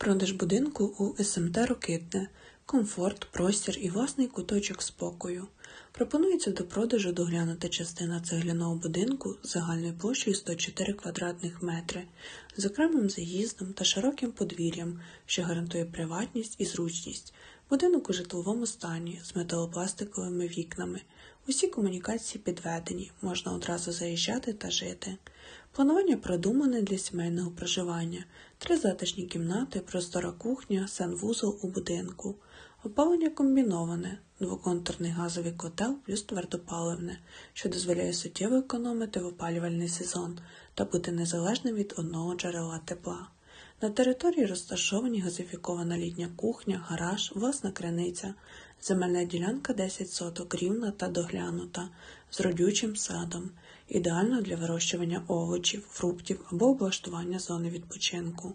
Продаж будинку у СМТ Рокитне. Комфорт, простір і власний куточок спокою. Пропонується до продажу доглянута частина цегляного будинку загальною площею 104 квадратних метри, з окремим заїздом та широким подвір'ям, що гарантує приватність і зручність. Будинок у житловому стані з металопластиковими вікнами. Усі комунікації підведені, можна одразу заїжджати та жити. Планування продумане для сімейного проживання, три затишні кімнати, простора кухня, санвузол у будинку. Опалення комбіноване, двоконтурний газовий котел плюс твердопаливне, що дозволяє суттєво економити в опалювальний сезон та бути незалежним від одного джерела тепла. На території розташовані газифікована літня кухня, гараж, власна криниця, земельна ділянка 10 соток рівна та доглянута, з родючим садом, ідеально для вирощування овочів, фруктів або облаштування зони відпочинку.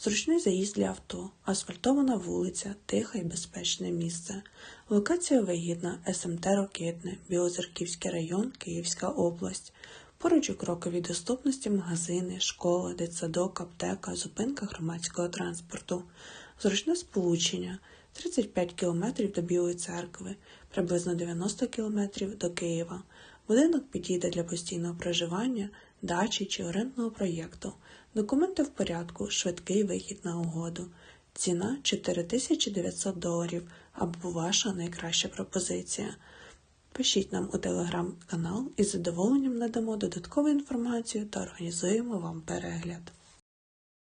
Зручний заїзд для авто, асфальтована вулиця, тихе і безпечне місце. Локація вигідна, СМТ Рокитне, Білозерківський район, Київська область. Поруч у кроковій доступності магазини, школа, дитсадок, аптека, зупинка громадського транспорту. Зручне сполучення 35 км до Білої церкви, приблизно 90 км до Києва. Будинок підійде для постійного проживання, дачі чи орендного проєкту. Документи в порядку, швидкий вихід на угоду. Ціна 4900 доларів або ваша найкраща пропозиція. Пишіть нам у телеграм-канал і з задоволенням надамо додаткову інформацію та організуємо вам перегляд.